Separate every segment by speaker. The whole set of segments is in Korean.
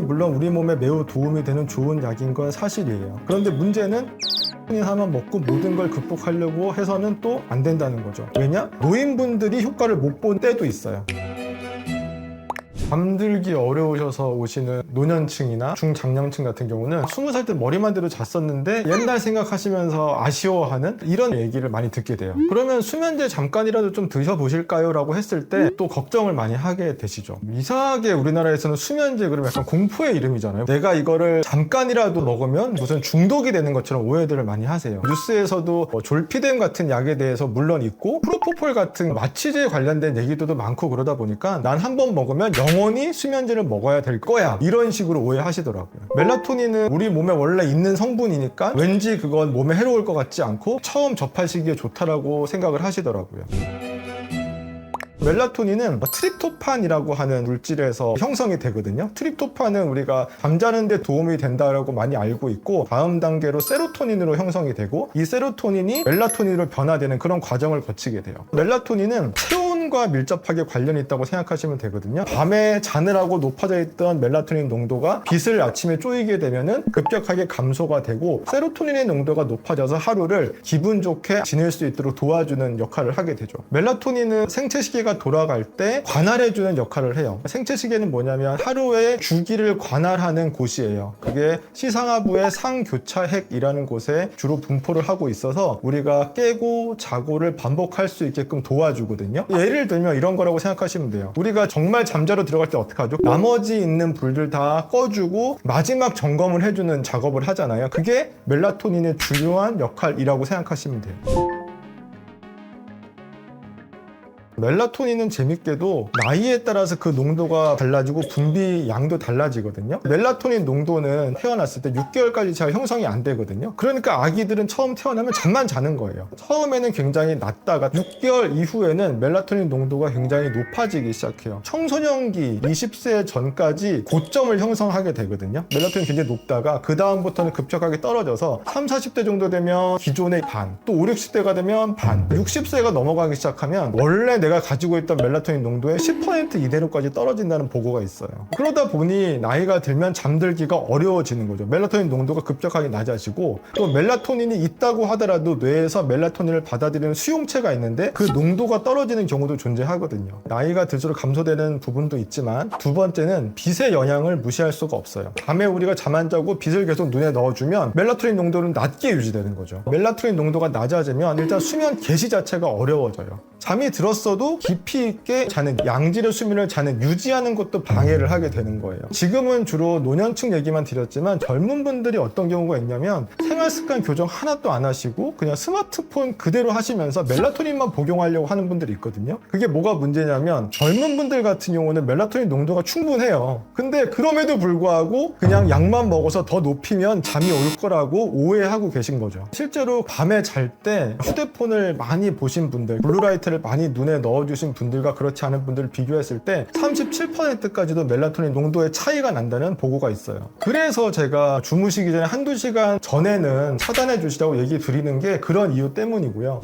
Speaker 1: 물론 우리 몸에 매우 도움이 되는 좋은 약인 건 사실이에요. 그런데 문제는 하나만 먹고 모든 걸 극복하려고 해서는 또 안 된다는 거죠. 왜냐? 노인분들이 효과를 못 본 때도 있어요. 잠들기 어려우셔서 오시는 노년층이나 중장년층 같은 경우는 20살 때 머리만 대로 잤었는데 옛날 생각하시면서 아쉬워하는 이런 얘기를 많이 듣게 돼요. 그러면 수면제 잠깐이라도 좀 드셔보실까요? 라고 했을 때 또 걱정을 많이 하게 되시죠. 이상하게 우리나라에서는 수면제 그러면 약간 공포의 이름이잖아요. 내가 이거를 잠깐이라도 먹으면 무슨 중독이 되는 것처럼 오해들을 많이 하세요. 뉴스에서도 뭐 졸피뎀 같은 약에 대해서 물론 있고 프로포폴 같은 마취제 관련된 얘기들도 많고 그러다 보니까 난 한 번 먹으면 영원 히 수면제를 먹어야 될 거야. 이런 식으로 오해하시더라고요. 멜라토닌은 우리 몸에 원래 있는 성분이니까 왠지 그건 몸에 해로울 것 같지 않고 처음 접하시기에 좋다라고 생각을 하시더라고요 멜라토닌은 트립토판이라고 하는 물질에서 형성이 되거든요. 트립토판은 우리가 잠자는 데 도움이 된다라고 많이 알고 있고 다음 단계로 세로토닌으로 형성이 되고 이 세로토닌이 멜라토닌으로 변화되는 그런 과정을 거치게 돼요. 멜라토닌은 체온과 밀접하게 관련이 있다고 생각하시면 되거든요. 밤에 자느라고 높아져 있던 멜라토닌 농도가 빛을 아침에 쪼이게 되면은 급격하게 감소가 되고 세로토닌의 농도가 높아져서 하루를 기분 좋게 지낼 수 있도록 도와주는 역할을 하게 되죠. 멜라토닌은 생체 시계가 돌아갈 때 관할해주는 역할을 해요. 생체 시계는 뭐냐면 하루의 주기를 관할하는 곳이에요. 그게 시상하부의 상교차핵이라는 곳에 주로 분포를 하고 있어서 우리가 깨고 자고를 반복할 수 있게끔 도와주거든요. 예를 들면 이런 거라고 생각하시면 돼요. 우리가 정말 잠자러 들어갈 때 어떻게 하죠? 나머지 있는 불들 다 꺼주고 마지막 점검을 해주는 작업을 하잖아요. 그게 멜라토닌의 중요한 역할이라고 생각하시면 돼요. 멜라토닌은 재밌게도 나이에 따라서 그 농도가 달라지고 분비 양도 달라지거든요. 멜라토닌 농도는 태어났을 때 6개월까지 잘 형성이 안 되거든요. 그러니까 아기들은 처음 태어나면 잠만 자는 거예요. 처음에는 굉장히 낮다가 6개월 이후에는 멜라토닌 농도가 굉장히 높아지기 시작해요. 청소년기 20세 전까지 고점을 형성하게 되거든요. 멜라토닌 굉장히 높다가 그 다음부터는 급격하게 떨어져서 3, 40대 정도 되면 기존의 반, 또 5, 60대가 되면 반, 60세가 넘어가기 시작하면 원래 내가 가지고 있던 멜라토닌 농도의 10% 이내로까지 떨어진다는 보고가 있어요. 그러다 보니 나이가 들면 잠들기가 어려워지는 거죠. 멜라토닌 농도가 급격하게 낮아지고 또 멜라토닌이 있다고 하더라도 뇌에서 멜라토닌을 받아들이는 수용체가 있는데 그 농도가 떨어지는 경우도 존재하거든요. 나이가 들수록 감소되는 부분도 있지만 두 번째는 빛의 영향을 무시할 수가 없어요. 밤에 우리가 잠 안 자고 빛을 계속 눈에 넣어주면 멜라토닌 농도는 낮게 유지되는 거죠. 멜라토닌 농도가 낮아지면 일단 수면 개시 자체가 어려워져요. 잠이 들었어도 깊이 있게 자는 양질의 수면을 자는 유지하는 것도 방해를 하게 되는 거예요. 지금은 주로 노년층 얘기만 드렸지만 젊은 분들이 어떤 경우가 있냐면 생활 습관 교정 하나도 안 하시고 그냥 스마트폰 그대로 하시면서 멜라토닌만 복용하려고 하는 분들이 있거든요. 그게 뭐가 문제냐면 젊은 분들 같은 경우는 멜라토닌 농도가 충분해요. 근데 그럼에도 불구하고 그냥 약만 먹어서 더 높이면 잠이 올 거라고 오해하고 계신 거죠. 실제로 밤에 잘 때 휴대폰을 많이 보신 분들, 블루라이트를 많이 눈에 넣어주신 분들과 그렇지 않은 분들을 비교했을 때 37%까지도 멜라토닌 농도의 차이가 난다는 보고가 있어요. 그래서 제가 주무시기 전에 한두 시간 전에는 차단해 주시라고 얘기 드리는 게 그런 이유 때문이고요.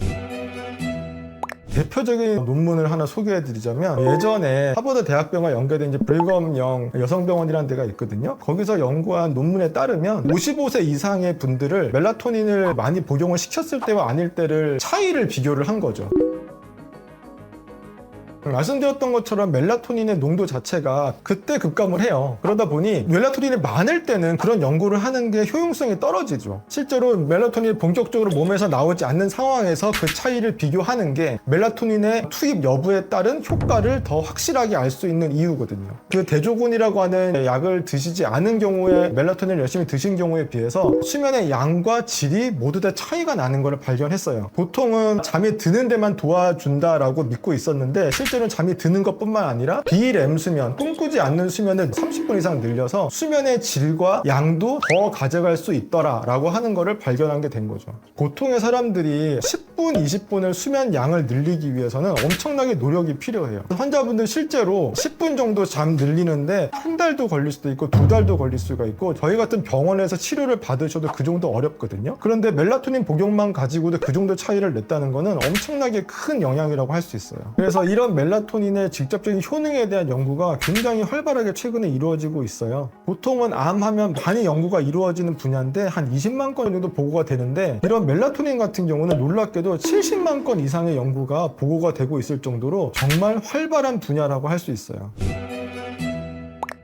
Speaker 1: 대표적인 논문을 하나 소개해 드리자면 예전에 하버드 대학병원 연계된 이제 브리검영 여성병원이라는 데가 있거든요. 거기서 연구한 논문에 따르면 55세 이상의 분들을 멜라토닌을 많이 복용을 시켰을 때와 아닐 때를 차이를 비교를 한 거죠. 말씀드렸던 것처럼 멜라토닌의 농도 자체가 그때 급감을 해요. 그러다 보니 멜라토닌이 많을 때는 그런 연구를 하는 게 효용성이 떨어지죠. 실제로 멜라토닌이 본격적으로 몸에서 나오지 않는 상황에서 그 차이를 비교하는 게 멜라토닌의 투입 여부에 따른 효과를 더 확실하게 알 수 있는 이유거든요. 그 대조군이라고 하는 약을 드시지 않은 경우에 멜라토닌을 열심히 드신 경우에 비해서 수면의 양과 질이 모두 다 차이가 나는 것을 발견했어요. 보통은 잠이 드는 데만 도와준다라고 믿고 있었는데 실제 로는 잠이 드는 것뿐만 아니라 비렘 수면, 꿈꾸지 않는 수면을 30분 이상 늘려서 수면의 질과 양도 더 가져갈 수 있더라라고 하는 것을 발견한 게 된 거죠. 보통의 사람들이 10분 10분, 20분을 수면 양을 늘리기 위해서는 엄청나게 노력이 필요해요. 환자분들 실제로 10분 정도 잠 늘리는데 한 달도 걸릴 수도 있고 두 달도 걸릴 수가 있고 저희 같은 병원에서 치료를 받으셔도 그 정도 어렵거든요. 그런데 멜라토닌 복용만 가지고도 그 정도 차이를 냈다는 거는 엄청나게 큰 영향이라고 할 수 있어요. 그래서 이런 멜라토닌의 직접적인 효능에 대한 연구가 굉장히 활발하게 최근에 이루어지고 있어요. 보통은 암 하면 많이 연구가 이루어지는 분야인데 한 20만 건 정도 보고가 되는데 이런 멜라토닌 같은 경우는 놀랍게도 70만 건 이상의 연구가 보고가 되고 있을 정도로 정말 활발한 분야라고 할 수 있어요.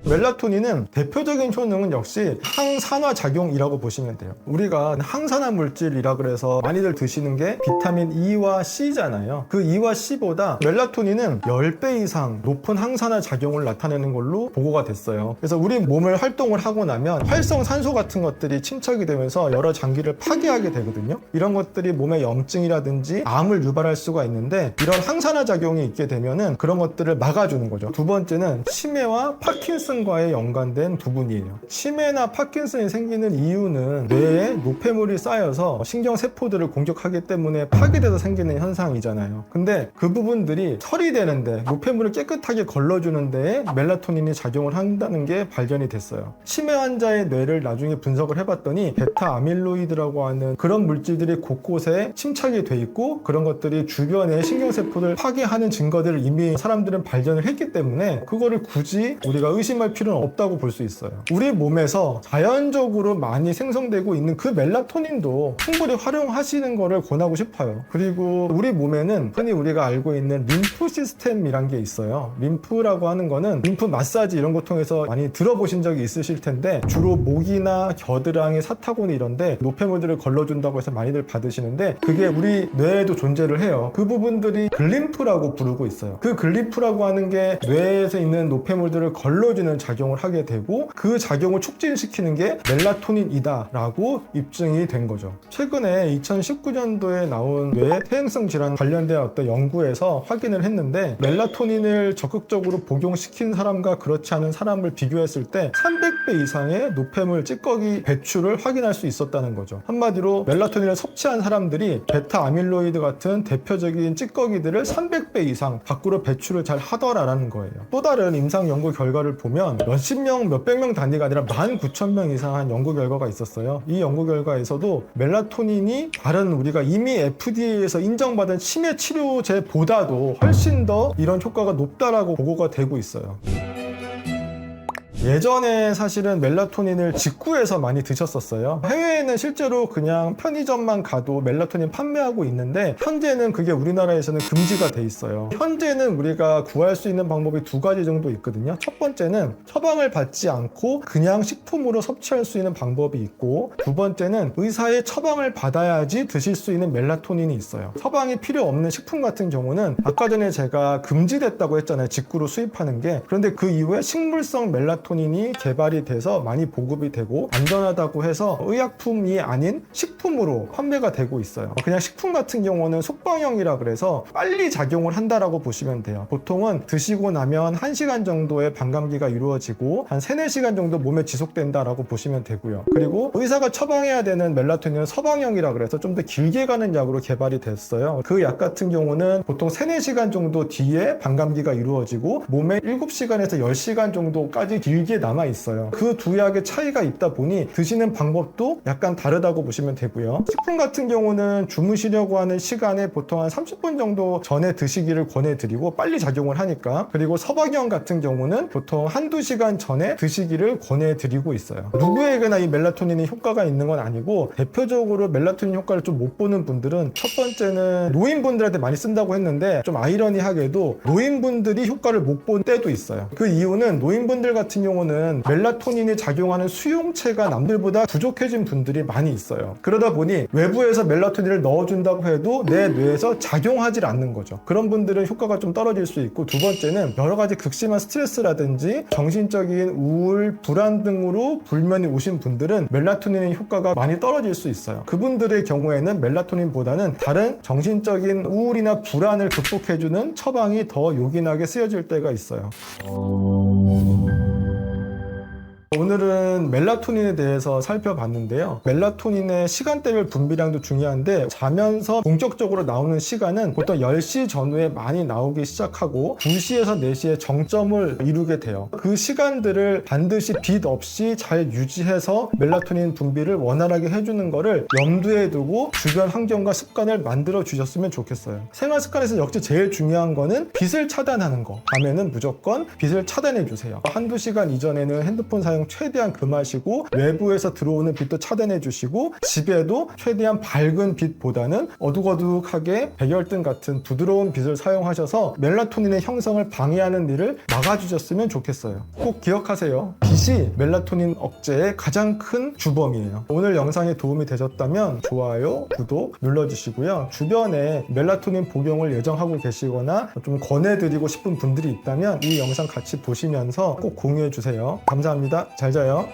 Speaker 1: 멜라토닌은 대표적인 효능은 역시 항산화 작용이라고 보시면 돼요. 우리가 항산화 물질이라 그래서 많이들 드시는 게 비타민 E와 C잖아요. 그 E와 C보다 멜라토닌은 10배 이상 높은 항산화 작용을 나타내는 걸로 보고가 됐어요. 그래서 우리 몸을 활동을 하고 나면 활성 산소 같은 것들이 침착이 되면서 여러 장기를 파괴하게 되거든요. 이런 것들이 몸에 염증이라든지 암을 유발할 수가 있는데 이런 항산화 작용이 있게 되면은 그런 것들을 막아주는 거죠. 두 번째는 치매와 파킨슨 파킨슨과의 연관된 부분이에요. 치매나 파킨슨이 생기는 이유는 뇌에 노폐물이 쌓여서 신경 세포들을 공격하기 때문에 파괴돼서 생기는 현상이잖아요. 근데 그 부분들이 처리되는데 노폐물을 깨끗하게 걸러주는 데에 멜라토닌이 작용을 한다는 게 발견이 됐어요. 치매 환자의 뇌를 나중에 분석을 해봤더니 베타 아밀로이드라고 하는 그런 물질들이 곳곳에 침착이 돼 있고 그런 것들이 주변의 신경 세포를 파괴하는 증거들을 이미 사람들은 발견을 했기 때문에 그거를 굳이 우리가 의심할 필요는 없다고 볼 수 있어요. 우리 몸에서 자연적으로 많이 생성되고 있는 그 멜라토닌도 충분히 활용하시는 거를 권하고 싶어요. 그리고 우리 몸에는 흔히 우리가 알고 있는 림프 시스템이란 게 있어요. 림프라고 하는 거는 림프 마사지 이런 거 통해서 많이 들어보신 적이 있으실 텐데 주로 목이나 겨드랑이, 사타구니 이런데 노폐물들을 걸러준다고 해서 많이들 받으시는데 그게 우리 뇌에도 존재를 해요. 그 부분들이 글림프라고 부르고 있어요. 그 글림프라고 하는 게 뇌에서 있는 노폐물들을 걸러주는 작용을 하게 되고 그 작용을 촉진시키는 게 멜라토닌이다라고 입증이 된 거죠. 최근에 2019년도에 나온 뇌 퇴행성 질환 관련된 어떤 연구에서 확인을 했는데 멜라토닌을 적극적으로 복용시킨 사람과 그렇지 않은 사람을 비교했을 때 300배 이상의 노폐물 찌꺼기 배출을 확인할 수 있었다는 거죠. 한마디로 멜라토닌을 섭취한 사람들이 베타 아밀로이드 같은 대표적인 찌꺼기들을 300배 이상 밖으로 배출을 잘 하더라라는 거예요. 또 다른 임상 연구 결과를 보면 몇십 명, 몇백 명 단위가 아니라 19,000명 이상한 연구 결과가 있었어요. 이 연구 결과에서도 멜라토닌이 다른 우리가 이미 FDA에서 인정받은 치매 치료제보다도 훨씬 더 이런 효과가 높다라고 보고가 되고 있어요. 예전에 사실은 멜라토닌을 직구해서 많이 드셨었어요. 해외에는 실제로 그냥 편의점만 가도 멜라토닌 판매하고 있는데 현재는 그게 우리나라에서는 금지가 돼 있어요. 현재는 우리가 구할 수 있는 방법이 두 가지 정도 있거든요. 첫 번째는 처방을 받지 않고 그냥 식품으로 섭취할 수 있는 방법이 있고 두 번째는 의사의 처방을 받아야지 드실 수 있는 멜라토닌이 있어요. 처방이 필요 없는 식품 같은 경우는 아까 전에 제가 금지됐다고 했잖아요. 직구로 수입하는 게. 그런데 그 이후에 식물성 멜라토닌 이 개발이 돼서 많이 보급이 되고 안전하다고 해서 의약품이 아닌 식품으로 판매가 되고 있어요. 그냥 식품 같은 경우는 속방형이라 그래서 빨리 작용을 한다라고 보시면 돼요. 보통은 드시고 나면 1시간 정도의 반감기가 이루어지고 한 3, 4시간 정도 몸에 지속된다라고 보시면 되고요. 그리고 의사가 처방해야 되는 멜라토닌은 서방형이라 그래서 좀 더 길게 가는 약으로 개발이 됐어요. 그 약 같은 경우는 보통 3, 4시간 정도 뒤에 반감기가 이루어지고 몸에 7시간에서 10시간 정도까지 길게 남아 있어요. 그 두 약의 차이가 있다 보니 드시는 방법도 약간 다르다고 보시면 되고요. 식품 같은 경우는 주무시려고 하는 시간에 보통 한 30분 정도 전에 드시기를 권해드리고 빨리 작용을 하니까 그리고 서방형 같은 경우는 보통 한두 시간 전에 드시기를 권해드리고 있어요. 누구에게나 이 멜라토닌이 효과가 있는 건 아니고 대표적으로 멜라토닌 효과를 좀 못 보는 분들은 첫 번째는 노인분들한테 많이 쓴다고 했는데 좀 아이러니하게도 노인분들이 효과를 못 본 때도 있어요. 그 이유는 노인분들 같은 경우는 멜라토닌이 작용하는 수용체가 남들보다 부족해진 분들이 많이 있어요. 그러다 보니 외부에서 멜라토닌을 넣어준다고 해도 내 뇌에서 작용하지 않는 거죠. 그런 분들은 효과가 좀 떨어질 수 있고 두 번째는 여러 가지 극심한 스트레스라든지 정신적인 우울, 불안 등으로 불면이 오신 분들은 멜라토닌의 효과가 많이 떨어질 수 있어요. 그분들의 경우에는 멜라토닌보다는 다른 정신적인 우울이나 불안을 극복해주는 처방이 더 요긴하게 쓰여질 때가 있어요. 오늘은 멜라토닌에 대해서 살펴봤는데요. 멜라토닌의 시간대별 분비량도 중요한데 자면서 본격적으로 나오는 시간은 보통 10시 전후에 많이 나오기 시작하고 2시에서 4시에 정점을 이루게 돼요. 그 시간들을 반드시 빛 없이 잘 유지해서 멜라토닌 분비를 원활하게 해주는 거를 염두에 두고 주변 환경과 습관을 만들어 주셨으면 좋겠어요. 생활 습관에서 역시 제일 중요한 거는 빛을 차단하는 거. 밤에는 무조건 빛을 차단해 주세요. 한두 시간 이전에는 핸드폰 사용 최대한 금하시고 외부에서 들어오는 빛도 차단해 주시고 집에도 최대한 밝은 빛보다는 어둑어둑하게 백열등 같은 부드러운 빛을 사용하셔서 멜라토닌의 형성을 방해하는 일을 막아주셨으면 좋겠어요. 꼭 기억하세요. 빛이 멜라토닌 억제의 가장 큰 주범이에요. 오늘 영상이 도움이 되셨다면 좋아요, 구독 눌러주시고요. 주변에 멜라토닌 복용을 예정하고 계시거나 좀 권해드리고 싶은 분들이 있다면 이 영상 같이 보시면서 꼭 공유해 주세요. 감사합니다. 잘 자요.